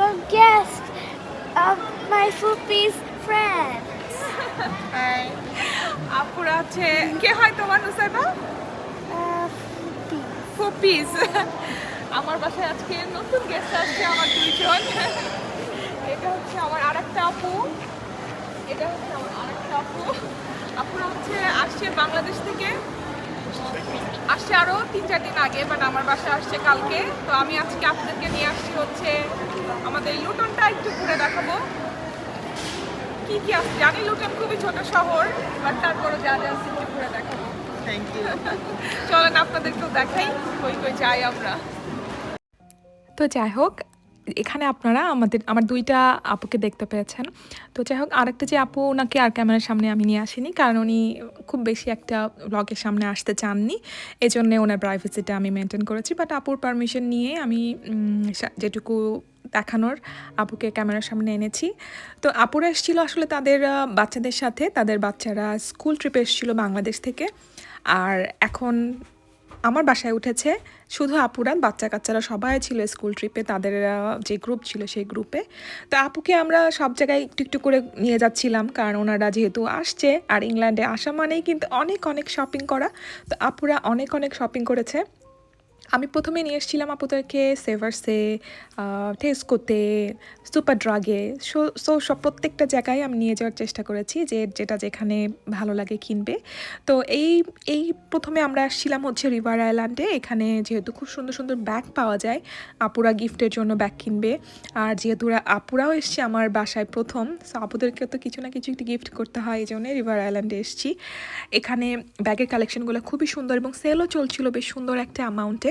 some guests of my Fupi's friends. আপুরা আছে কে হয় তোমার নুসাইবা? Uh. ফুপিস আমার বাসায় আজকে নতুন গেস্ট আসছে আমার দুইজন। এটা হচ্ছে আমার আরেকটা আপু। এটা হচ্ছে আমার আরেকটা আপু। আপুরা হচ্ছে আসছে বাংলাদেশ থেকে। আসছে আরও তিন চার দিন আগে বাট আমার বাসায় আসছে কালকে। তো আমি আজকে আপনাদেরকে নিয়ে আসছি হচ্ছে আমাদের লুটনটা একটু ঘুরে দেখাবো। কি কি আছে? জানি লুটন খুবই ছোট শহর বাট তারপরে যা যা আছে একটু ঘুরে দেখাবো। থ্যাংক ইউ চলেন আপনাদেরকেও দেখাই কই কই যাই আমরা। তো যাই হোক এখানে আপনারা আমাদের, আমার দুইটা আপুকে দেখতে পেয়েছেন। তো যাই হোক, আরেকটা যে আপু ওনাকে আর ক্যামেরার সামনে আমি নিয়ে আসিনি, কারণ উনি খুব বেশি একটা ব্লগের সামনে আসতে চাননি। এই জন্যে ওনার প্রাইভেসিটা আমি মেনটেন করেছি বাট আপুর পারমিশন নিয়ে আমি যেটুকু দেখানোর আপুকে ক্যামেরার সামনে এনেছি। তো আপুরা এসেছিল আসলে তাদের বাচ্চাদের সাথে, তাদের বাচ্চারা স্কুল ট্রিপে এসেছিল বাংলাদেশ থেকে। আর এখন আমার বাসায় উঠেছে শুধু আপুরা বাচ্চা কাচ্চারা সবাই ছিল স্কুল ট্রিপে তাদের যে গ্রুপ ছিল সেই গ্রুপে তো আপুকে আমরা সব জায়গায় একটু একটু করে নিয়ে যাচ্ছিলাম, কারণ ওনারা যেহেতু আসছে, আর ইংল্যান্ডে আসা মানেই কিন্তু অনেক অনেক শপিং করা। তো আপুরা অনেক অনেক শপিং করেছে। আমি প্রথমে নিয়ে এসেছিলাম আপুদেরকে সেভার্সে টেস্কোতে সুপার ড্রাগে সো সো সব প্রত্যেকটা জায়গায় আমি নিয়ে যাওয়ার চেষ্টা করেছি যে যেটা যেখানে ভালো লাগে কিনবে। তো এই এই প্রথমে আমরা আসছিলাম হচ্ছে রিভার আইল্যান্ডে এখানে যেহেতু খুব সুন্দর সুন্দর ব্যাগ পাওয়া যায়, আপুরা গিফটের জন্য ব্যাগ কিনবে। আর যেহেতু আপুরাও এসছে আমার বাসায় প্রথম, সো আপুদেরকে তো কিছু না কিছু একটু গিফট করতে হয়, এই জন্য রিভার আইল্যান্ডে এসেছি। এখানে ব্যাগের কালেকশনগুলো খুবই সুন্দর এবং সেলও চলছিল বেশ সুন্দর একটা অ্যামাউন্টে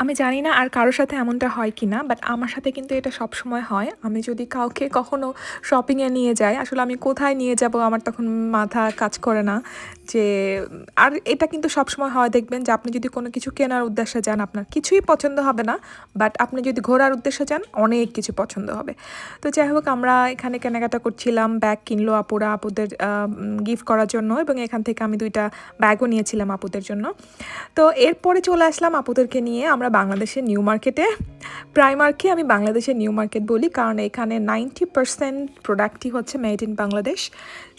আমি জানি না আর কারোর সাথে এমনটা হয় কি না বাট আমার সাথে কিন্তু এটা সব সময় হয়। আমি যদি কাউকে কখনো শপিংয়ে নিয়ে যাই, আসলে আমি কোথায় নিয়ে যাব আমার তখন মাথা কাজ করে না যে, আর এটা কিন্তু সব সময় হয়। দেখবেন যে আপনি যদি কোনো কিছু কেনার উদ্দেশ্যে যান, আপনার কিছুই পছন্দ হবে না বাট আপনি যদি ঘোরার উদ্দেশ্যে যান, অনেক কিছু পছন্দ হবে। তো যাই হোক, আমরা এখানে কেনাকাটা করছিলাম ব্যাগ কিনলো আপুরা আপুদের গিফট করার জন্য এবং এখান থেকে আমি দুইটা ব্যাগও নিয়েছিলাম আপুদের জন্য। তো এরপরে চলে আসলাম আপুদেরকে নিয়ে। আমরা বাংলাদেশের নিউ মার্কেটে। প্রাইমার্কে আমি বাংলাদেশের নিউ মার্কেট বলি, কারণ এখানে নাইনটি পার্সেন্ট প্রোডাক্টই হচ্ছে মেড ইন বাংলাদেশ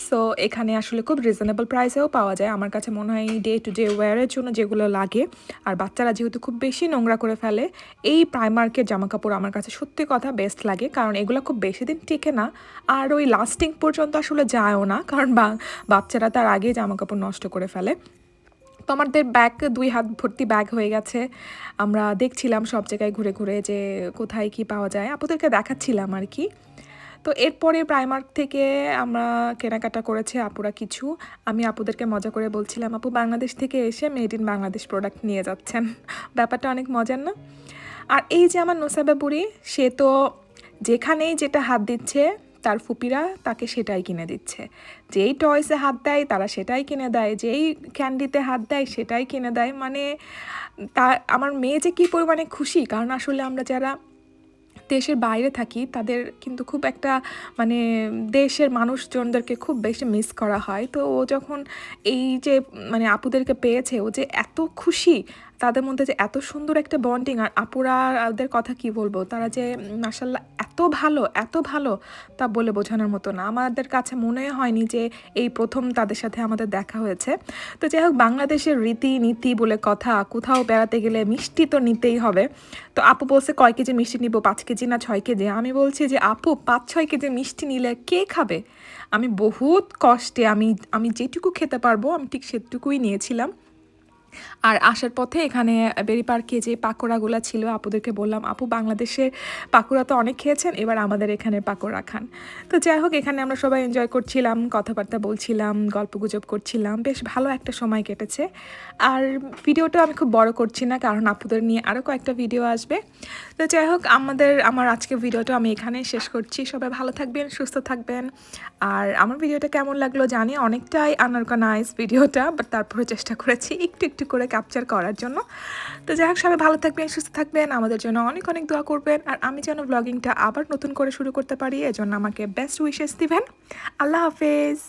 সো এখানে আসলে খুব রিজনেবল প্রাইসেও পাওয়া যায়। আমার কাছে মনে হয় ডে টু ডে ওয়্যারের জন্য যেগুলো লাগে, আর বাচ্চারা যেহেতু খুব বেশি নোংরা করে ফেলে, এই প্রাইমার্কের জামা কাপড় আমার কাছে সত্যি কথা বেস্ট লাগে, কারণ এগুলো খুব বেশি দিন টিকে না, আর ওই লাস্টিং পর্যন্ত আসলে যায়ও না, কারণ বাচ্চারা তার আগে জামা কাপড় নষ্ট করে ফেলে। তো আমাদের ব্যাগ দুই হাত ভর্তি ব্যাগ হয়ে গেছে। আমরা দেখছিলাম সব জায়গায় ঘুরে ঘুরে যে কোথায় কি পাওয়া যায়। আপুদেরকে দেখাচ্ছিলাম আর কি। তো এরপরে প্রাইমার্ক থেকে আমরা কেনাকাটা করেছে আপুরা কিছু। আমি আপুদেরকে মজা করে বলছিলাম, আপু, বাংলাদেশ থেকে এসে মেড ইন বাংলাদেশ প্রোডাক্ট নিয়ে যাচ্ছেন। ব্যাপারটা অনেক মজার না? আর এই যে আমার নোসাবা বুড়ি, সে তো যেখানেই যেটা হাত দিচ্ছে তার ফুপিরা তাকে সেটাই কিনে দিচ্ছে। যেই টয়সে হাত দেয়, তারা সেটাই কিনে দেয়। যেই ক্যান্ডিতে হাত দেয়, সেটাই কিনে দেয়। মানে তা, আমার মেয়ে যে কী পরিমাণে খুশি, কারণ আসলে আমরা যারা দেশের বাইরে থাকি, তাদের কিন্তু খুব একটা মানে দেশের মানুষজনদেরকে খুব বেশি মিস করা হয়। তো ও যখন এই যে মানে আপুদেরকে পেয়েছে, ও যে এত খুশি তাদের মধ্যে যে এত সুন্দর একটা বন্ডিং আর আপুরা ওদের কথা কি বলব? তারা যে মাসাল্লাহ এত ভালো এত ভালো তা বলে বোঝানোর মতো না। আমাদের কাছে মনে হয়নি যে এই প্রথম তাদের সাথে আমাদের দেখা হয়েছে। তো যাই হোক, বাংলাদেশের রীতি নীতি বলে কথা, কোথাও বেড়াতে গেলে মিষ্টি তো নিতেই হবে। তো আপু বলছে, কয় কেজি মিষ্টি নিব? পাঁচ কেজি না ছয় কেজি? আমি বলছি যে, আপু, পাঁচ ছয় কেজি মিষ্টি নিলে কে খাবে? আমি বহুত কষ্টে, আমি আমি যেটুকু খেতে পারব, আমি ঠিক সেটুকুই নিয়েছিলাম। আর আসার পথে এখানে বেরি পার্কে যে পাকোড়াগুলো ছিল, আপুদেরকে বললাম, আপু বাংলাদেশের পাকোড়া তো অনেক খেয়েছেন, এবার আমাদের এখানে পাকোড়া খান। তো যাই হোক, এখানে আমরা সবাই এনজয় করছিলাম, কথাবার্তা বলছিলাম, গল্প গুজব করছিলাম, বেশ ভালো একটা সময় কেটেছে। আর ভিডিওটা আমি খুব বড় করছি না, কারণ আপুদের নিয়ে আরও কয়েকটা ভিডিও আসবে। তো যাই হোক, আমাদের, আমার আজকে ভিডিওটা আমি এখানে শেষ করছি। সবাই ভালো থাকবেন, সুস্থ থাকবেন। আর আমার ভিডিওটা কেমন লাগল জানি অনেকটাই আনারকানাইজ ভিডিওটা বাট তারপরে চেষ্টা করেছি একটু একটু একটু করে ক্যাপচার করার জন্য। তো যাই হোক, সবাই ভালো থাকবেন, সুস্থ থাকবেন, আমাদের জন্য অনেক অনেক দোয়া করবেন। আর আমি যেন ব্লগিংটা আবার নতুন করে শুরু করতে পারি, এজন্য আমাকে বেস্ট উইশেস দিবেন। আল্লাহ হাফেজ।